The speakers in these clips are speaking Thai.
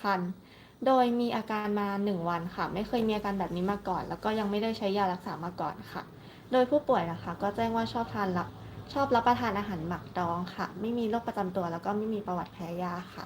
คัน โดยมีอาการมา 1 วันค่ะ ไม่เคยมีอาการแบบนี้มาก่อน แล้วก็ยังไม่ได้ใช้ยารักษามาก่อนค่ะ โดยผู้ป่วยนะคะ ก็แจ้งว่าชอบทานรับชอบรับประทานอาหารหมักดองค่ะ ไม่มีโรคประจำตัว แล้วก็ไม่มีประวัติแพ้ยาค่ะ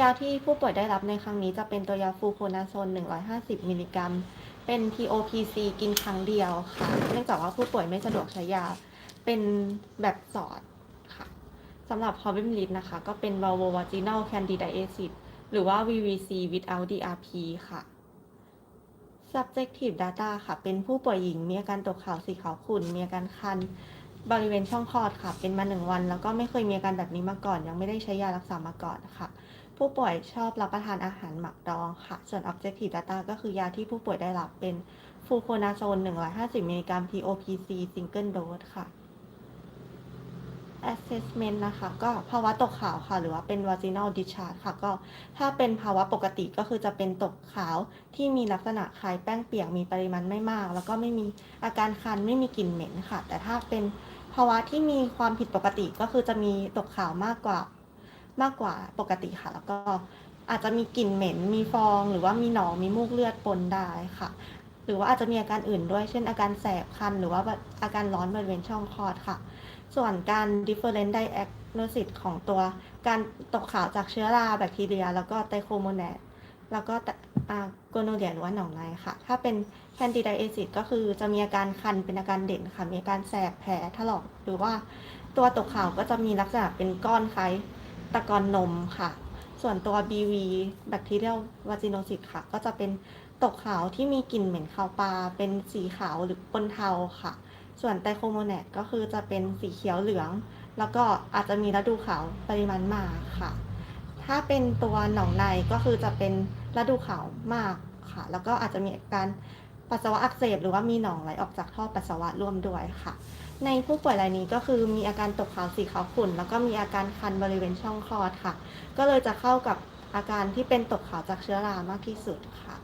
ยาที่ผู้ป่วยได้รับในครั้งนี้จะเป็นตัวยาฟูโคนาโซน 150 มิลลิกรัม เป็น TOPC กินครั้งเดียวค่ะ เนื่องจากว่าผู้ป่วยไม่สะดวกใช้ยา เป็นแบบสอดค่ะสำหรับ h o r b i m l i t นะคะ ก็เป็น Vulvovaginal Candidiasis หรือว่า VVC without DRP ค่ะ subjective data ค่ะ เป็นผู้ป่วยหญิง มีอาการตกขาวสีขาวขุ่น มีอาการคัน บริเวณช่องคลอดค่ะ เป็นมาหนึ่งวัน แล้วก็ไม่เคยมีอาการแบบนี้มาก่อน ยังไม่ได้ใช้ยารักษามาก่อนค่ะ ผู้ป่วยชอบรับประทานอาหารหมักดองค่ะ ส่วน objective data ก็คือยาที่ผู้ป่วยได้รับเป็นฟูโคนาโซน 150มิลลิกรัม TOPC single dose ค่ะ assessment นะคะ ก็ภาวะตกขาวค่ะ หรือว่าเป็น vaginal discharge ค่ะ ก็ถ้าเป็นภาวะปกติก็คือจะเป็นตกขาวที่มีลักษณะคล้ายแป้งเปียกมีปริมาณไม่มาก แล้วก็ไม่มีอาการคันไม่มีกลิ่นเหม็นค่ะ แต่ถ้าเป็นภาวะที่มีความผิดปกติก็คือจะมีตกขาวมากกว่ามากกว่าปกติค่ะ แล้วก็อาจจะมีกลิ่นเหม็น มีฟอง หรือว่ามีหนองมีมูกเลือดปนได้ค่ะ หรือว่าอาจจะมีอาการอื่นด้วย เช่นอาการแสบคัน หรือว่าอาการร้อนบริเวณช่องคลอดค่ะ ส่วนการ different diagnosis ของตัวการตกขาวจากเชื้อราแบคทีเรีย แล้วก็ไตโคโมแนดแล้วก็โกโนเดียหรือว่าหนองในค่ะ ถ้าเป็น candidiasis ก็คือจะมีอาการคันเป็นอาการเด่นค่ะ มีอาการแสบแผลถลอกหรือว่าตัวตกขาวก็จะมีลักษณะเป็นก้อนคล้ายตะกอนนมค่ะ ส่วนตัว BV bacterial vaginosis ค่ะ ก็จะเป็นตกขาวที่มีกลิ่นเหม็นคาวปลาเป็นสีขาวหรือปนเทาค่ะ ส่วนไตโคโมแนดก็คือจะเป็นสีเขียวเหลือง แล้วก็อาจจะมีฤดูขาวปริมาณมากค่ะ ถ้าเป็นตัวหนองในก็คือจะเป็นฤดูขาวมากค่ะ แล้วก็อาจจะมีอาการปัสสาวะอักเสบหรือว่ามีหนองไหลออกจากท่อปัสสาวะร่วมด้วยค่ะ ในผู้ป่วยรายนี้ก็คือมีอาการตกขาวสีขาวขุ่น แล้วก็มีอาการคันบริเวณช่องคลอดค่ะ ก็เลยจะเข้ากับอาการที่เป็นตกขาวจากเชื้อรามากที่สุดค่ะ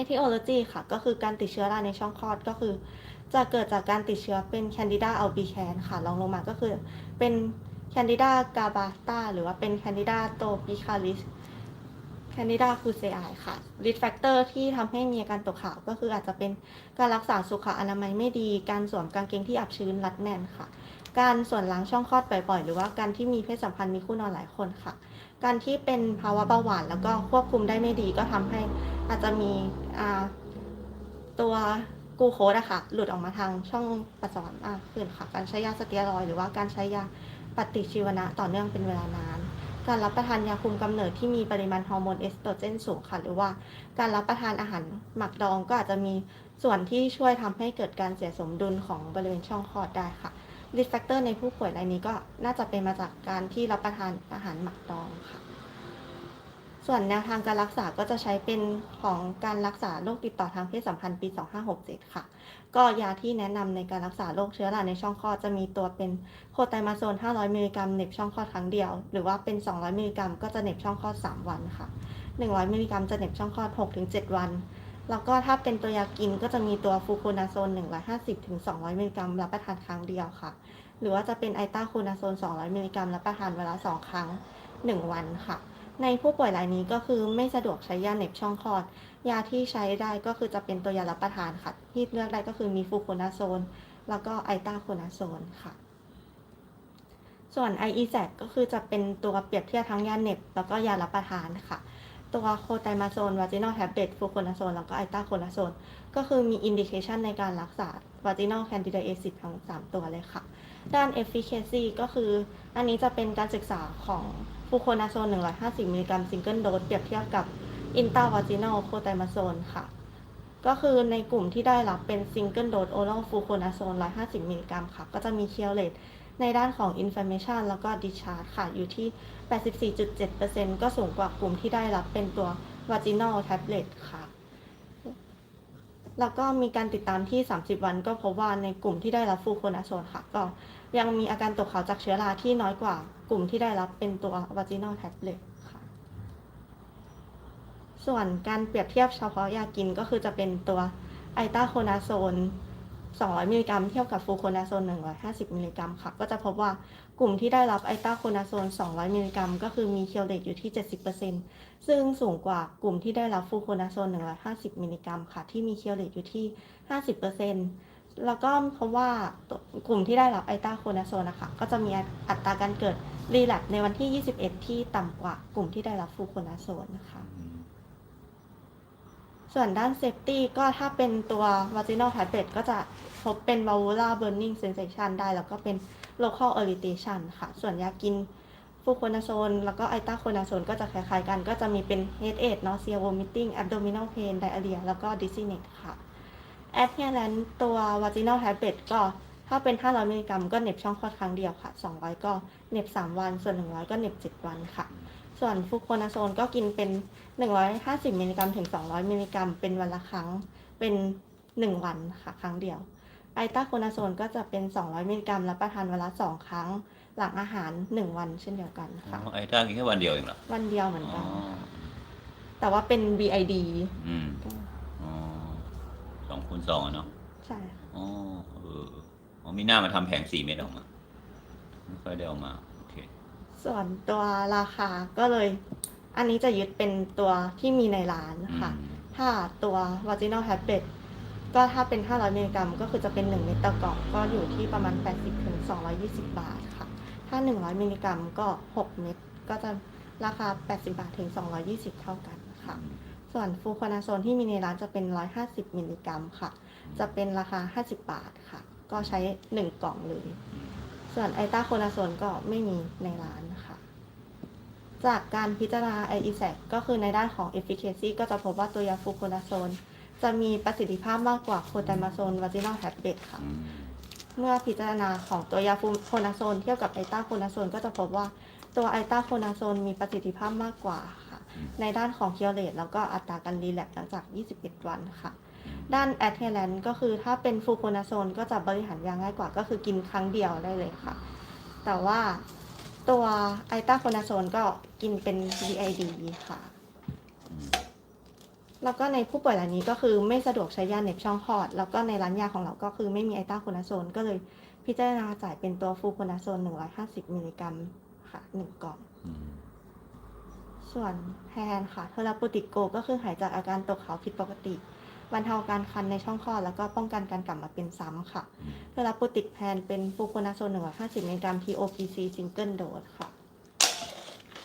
etiology ค่ะ ก็คือการติดเชื้อราในช่องคลอดก็คือ จะเกิดจากการติดเชื้อเป็น Candida albicans ค่ะรองลงมาก็คือเป็น Candida gabata หรือว่าเป็น Candida tropicalis Candida fusei ค่ะ risk factor ที่ทำให้มีอาการตกขาวก็คืออาจจะเป็นการรักษาสุขอนามัยไม่ดี การสวมกางเกงที่อับชื้นรัดแน่นค่ะ การส่วนล้างช่องคลอดบ่อยๆ หรือว่าการที่มีเพศสัมพันธ์มีคู่นอนหลายคนค่ะ การที่เป็นภาวะเบาหวานแล้วก็ควบคุมได้ไม่ดีก็ทำให้อาจจะมีตัว กูโคสอะค่ะ หลุดออกมาทางช่องปัสสาวะมากขึ้นค่ะ การใช้ยาสเตียรอยหรือว่าการใช้ยาปฏิชีวนะต่อเนื่องเป็นเวลานาน การรับประทานยาคุมกำเนิดที่มีปริมาณฮอร์โมนเอสโตรเจนสูงค่ะ หรือว่าการรับประทานอาหารหมักดองก็อาจจะมีส่วนที่ช่วยทำให้เกิดการเสียสมดุลของบริเวณช่องคลอดได้ค่ะริสแฟกเตอร์ในผู้ป่วยรายนี้ก็น่าจะเป็นมาจากการที่รับประทานอาหารหมักดองค่ะ ส่วนแนวทางการรักษาก็จะใช้เป็นของการรักษาโรคติดต่อทางเพศสัมพันธ์ปี 2567 ค่ะ ก็ยาที่แนะนำในการรักษาโรคเชื้อราในช่องคลอดจะมีตัวเป็นโคไตมาโซน 500 มิลลิกรัมเน็บช่องคลอดครั้งเดียว หรือว่าเป็น 200 มิลลิกรัมก็จะเน็บช่องคลอด 3 วันค่ะ 100 มิลลิกรัมจะเน็บช่องคลอด 6-7 วัน แล้วก็ถ้าเป็นตัวยากินก็จะมีตัวฟูโคนาโซน 150-200 มิลลิกรัมรับประทานครั้งเดียวค่ะ หรือว่าจะเป็นไอต้าโคนาโซน 200 มิลลิกรัมรับประทานเวลา 2 ครั้ง 1 วันค่ะ ในผู้ป่วยรายนี้ก็คือไม่สะดวกใช้ยาเหน็บช่องคลอด ยาที่ใช้ได้ก็คือจะเป็นตัวยารับประทานค่ะ ที่เลือกได้ก็คือมีฟูโคนาโซน แล้วก็ไอตาโคนาโซนค่ะ ส่วน i e z ก็คือจะเป็นตัวเปรียบเทียบทั้งยาเหน็บแล้วก็ยารับประทานค่ะ ตัวโคไตมาโซนวาจินอลแท็บเล็ตฟูโคนาโซนแล้วก็ไอตาโคนาโซนก็คือมีอินดิเคชันในการรักษาวาจินอลแคนดิดเอซิทั้ง 3 ตัวเลยค่ะ ด้าน efficacy ก็คืออันนี้จะเป็นการศึกษาของฟูโคนาโซน 150 มิลลิกรัมซิงเกิลโดสเปรียบเทียบกับอินตาวาจินอลโคไตมาโซนค่ะ ก็คือในกลุ่มที่ได้รับเป็นซิงเกิลโดสโอรัลฟูโคนาโซน 150 มิลลิกรัมค่ะ ก็จะมีเคียวเลตในด้านของ inflammation แล้วก็ discharge ค่ะ อยู่ที่ 84.7%ก็สูงกว่ากลุ่มที่ได้รับเป็นตัว vaginal tablet ค่ะ แล้วก็มีการติดตามที่ 30 วัน ก็พบว่าในกลุ่มที่ได้รับฟูโคนาโซนค่ะ ก็ยังมีอาการตกขาวจากเชื้อราที่น้อยกว่ากลุ่มที่ได้รับเป็นตัว vaginal tablet ค่ะ ส่วนการเปรียบเทียบเฉพาะยากินก็คือจะเป็นตัวไอตาโคนาโซน200 มิลลิกรัมเทียบกับฟูโคนาโซน 150 มิลลิกรัมค่ะ ก็จะพบว่า กกลุ่มที่ได้รับไอตาโคนาโซน 200 มิลลิกรัม ก็คือมีเคียวเลตอยู่ที่ 70%ซึ่งสูงกว่ากลุ่มที่ได้รับฟูโคนาโซน 150 มิลลิกรัมค่ะ ที่มีเคียวเลตอยู่ที่ 50%แล้วก็เพราะว่ากลุ่มที่ได้รับไอตาโคนาโซนนะคะ ก็จะมีอัตราการเกิดรีแลปในวันที่ 21 ที่ต่ำกว่ากลุ่มที่ได้รับฟูโคนาโซนนะคะอืมส่วนด้านเซฟตี้ก็ถ้าเป็นตัว vaginal tablet ก็จะพบเป็น valvular burning sensation ได้แล้วก็เป็น local irritation ค่ะ ส่วนยากินฟูโคนาโซน แล้วก็ไอตาโคนาโซนก็จะคล้ายๆกัน ก็จะมีเป็น headache nausea vomiting abdominal pain diarrhea แล้วก็ dizziness ค่ะ adherent ตัว vaginal tablet ก็ถ้าเป็น 500 มิลลิกรัมก็เหน็บช่องคลอดครั้งเดียวค่ะ 200 ก็เหน็บ 3 วัน ส่วน 100 ก็เหน็บ 7 วันค่ะ ส่วนฟูโคนาโซนก็กินเป็น 150 มิลลิกรัมถึง 200 มิลลิกรัมเป็นวันละครั้ง เป็น 1 วันค่ะ ครั้งเดียว ไอตาโคนาโซนก็จะเป็น 200 มิลลิกรัมรับประทานวันละ2ครั้ง หลังอาหาร 1 วันเช่นเดียวกันอ๋ค่ะอไอ้ต้ากินแค่วันเดียวเองเหรอ วันเดียวเหมือนอ๋อกัน แต่ว่าเป็น BID อืมก็อ๋อสองคูณสองอะเนาะ ใช่ค่ะอ๋อเอออ๋อมีหน้ามาทำแผงสี่เม็ดออกมา ไม่ค่อยได้เออกมา โอเค ส่วนตัวราคาก็เลย อันนี้จะยึดเป็นตัวที่มีในร้านค่ะอืมถ้าตัว vaginal tablet ก็ถ้าเป็น 500มิลลิกรัมก็คือจะเป็น 1 เม็ดต่อกล่องก็อยู่ที่ประมาณ 80ถึง220 บาทค่ะ ถ้า 100มิลลิกรัมก็ 6 เม็ดก็จะราคา 80 บาทถึง 220 เท่ากันค่ะ ส่วนฟูคอนาโซนที่มีในร้านจะเป็น 150มิลลิกรัมค่ะ จะเป็นราคา 50 บาทค่ะ ก็ใช้ 1 กล่องเลย ส่วนไอตาโคนาโซนก็ไม่มีในร้านค่ะจากการพิจารณา i e s a c ก็คือในด้านของ efficacy ก็จะพบว่าตัวยาฟูโคนาโซน จะมีประสิทธิภาพมากกว่าโคตามาโซนวาจินอลแฮปเบตค่ะ อืมเมื่อพิจารณาของตัวยาฟูโคนาโซนเทียบกับไอตาโคนาโซนก็จะพบว่าตัวไอตาโคนาโซนมีประสิทธิภาพมากกว่าค่ะ ในด้านของเคียวเลตแล้วก็อัตราการรีแลกซ์หลังจาก 21 วันค่ะ ด้านแอดเทเลนก็คือถ้าเป็นฟูโคนาโซนก็จะบริหารยาง่ายกว่า ก็คือกินครั้งเดียวได้เลยค่ะ แต่ว่าตัวไอตาโคนาโซนก็กินเป็น BID ค่ะอืม แล้วก็ในผู้ป่วยรายนี้ก็คือไม่สะดวกใช้ยาเหน็บช่องคลอด แล้วก็ในร้านยาของเราก็คือไม่มีไอตาโคนาโซน ก็เลยพิจารณาจ่ายเป็นตัวฟูโคนาโซน 150 มิลลิกรัมค่ะ1กล่องอืมส่วนแพนค่ะเทอราปูติโกก็คือหายจากอาการตกขาวผิดปกติบรรเทาการคันในช่องคลอดแล้วก็ป้องกันการกลับมาเป็นซ้ำค่ะอืมเทอราปูติกแพนเป็นฟูโคนาโซน 150 มิลลิกรัม TOPC Single Dose ค่ะ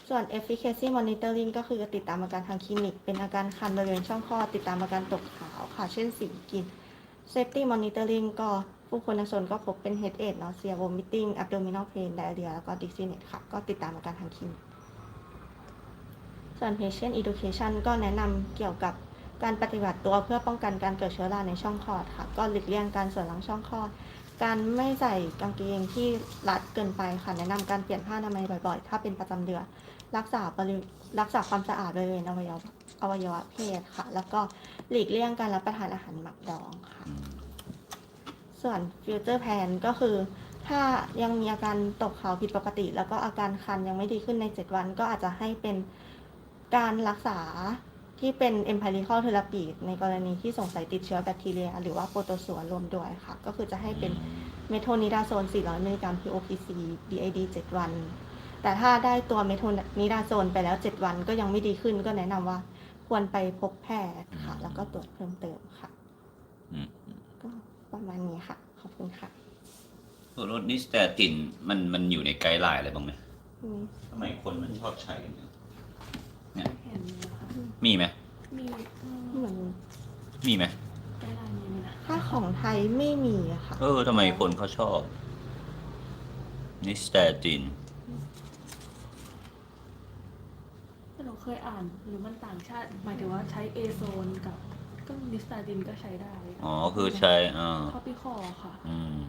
ส่วน efficacy monitoring ก็คือติดตามอาการทางคลินิก เป็นอาการคันบริเวณช่องคลอด ติดตามอาการตกขาวค่ะ เช่นสีกิน safety monitoring ก็ฟูโคนาโซนก็พบเป็น headache nausea vomiting abdominal pain diarrhea แล้วก็ dizziness ค่ะ ก็ติดตามอาการทางคลินิก ส่วน patient education ก็แนะนำเกี่ยวกับการปฏิบัติตัวเพื่อป้องกันการเกิดเชื้อราในช่องคลอดค่ะ ก็หลีกเลี่ยงการสวนหลังช่องคลอด การไม่ใส่กางเกงที่รัดเกินไปค่ะ แนะนำการเปลี่ยนผ้าอนามัยบ่อยๆ ถ้าเป็นประจำเดือน รักษาบริรักษาความสะอาดบริเวณอวัยวะอวัยวะเพศค่ะ แล้วก็หลีกเลี่ยงการรับประทานอาหารหมักดองค่ะอืมส่วนฟิวเจอร์แพนก็คือ ถ้ายังมีอาการตกขาวผิดปกติ แล้วก็อาการคันยังไม่ดีขึ้นใน 7 วัน ก็อาจจะให้เป็นการรักษาที่เป็น empirical therapy ในกรณีที่สงสัยติดเชื้อแบคทีเรีย หรือว่าโปรโตซัวรวมด้วยค่ะ ก็คือจะให้เป็นเมโทนิดาโซน 400 มิลลิกรัม POPC BID 7 วัน แต่ถ้าได้ตัวเมโทนิดาโซนไปแล้ว 7 วันก็ยังไม่ดีขึ้นก็แนะนำว่า ควรไปพบแพทย์ค่ะ แล้วก็ตรวจเพิ่มเติมค่ะอืมอืมก็ประมาณนี้ค่ะ ขอบคุณค่ะตัวรถนิสแตตินมันมันอยู่ในไกด์ไลน์อะไรบ้างไหมอืมทำไมคนมันชอบใช้กันเนี่ยเนี่ยเห็นอยู่ค่ะมีไหมมีอืมเหมือนมีไหมได้ลายนี้นะถ้าของไทยไม่มีอะค่ะ เออทำไมคนเขาชอบนิสแตตินแต่ หนูเคยอ่านหรือมันต่างชาติ หมายถึงว่าใช้เอโซนกับก็นิสตาดินก็ใช้ได้อ๋อคือใช้อ่าคอปิคอค่ะ อืม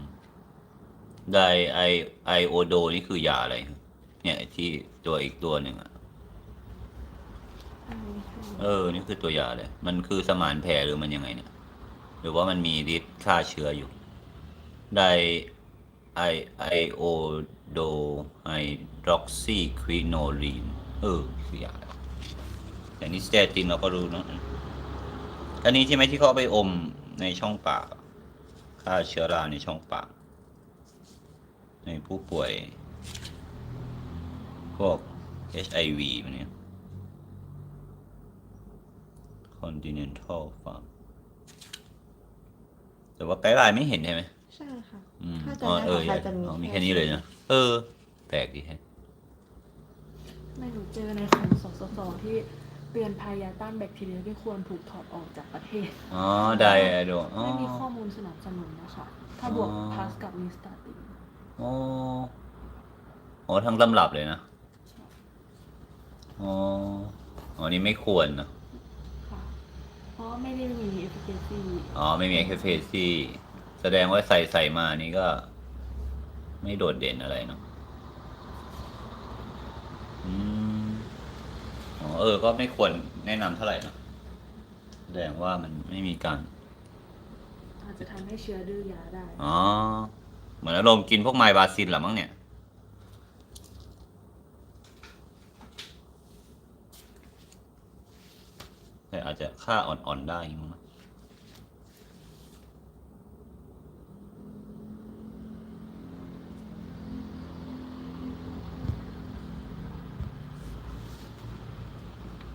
ไดไอไอโอโดนี่คือยาอะไร เนี่ยไอ้ที่ตัวอีกตัวหนึ่งอะเออ นี่คือตัวยาเลย มันคือสมานแผลหรือมันยังไงเนี่ย หรือว่ามันมีฤทธิ์ฆ่าเชื้ออยู่ ไดไอไอโอโดไฮดรอกซีควิโนลีน เออคือยาอะไรแต่นี่สเตตินเราก็รู้เนอะอันนี้ใช่ไหมที่เขาเอาไปอมในช่องปากฆ่าเชื้อราในช่องปาก ในผู้ป่วยพวก HIV มันเนี่ย Continental Farm แต่ว่าไกด์ไลน์ไม่เห็นใช่ไหมใช่ค่ะ อืมถ้าจะอ๋อให้เออของใหไทญ่ยจะมี อ๋อมีแค่แค่นี้เลยนะ เออ แปลกดีแฮะไม่รู้ เจอในของสสสที่เตือนภัยยาต้านแบคทีเรียที่ควรถูกถอดออกจากประเทศ อ๋อ ไดอะโดอ๋อ ไม่มีข้อมูลสนับสนุนนะคะ ถ้าบวกอ๋อ พาสกับนิสตาตินอ๋ออ๋อทั้งตำรับเลยนะ อ๋อ อ๋อ นี่ไม่ควรนะค่ะ เพราะไม่ได้มี efficacy อ๋อไม่มี a c f a c แสดงว่าใส่ใส่มานี่ก็ ไม่โดดเด่นอะไรเนาะอืม อ๋อเออ ก็ไม่ควรแนะนำเท่าไหร่เนอะแสดงว่ามันไม่มีการ อาจจะทำให้เชื้อดื้อยาได้ อ๋อ เหมือนอารมณ์กินพวกไมบาซินเหรอมั้งเนี่ย แต่อาจจะค่าอ่อนๆได้มั้งนะ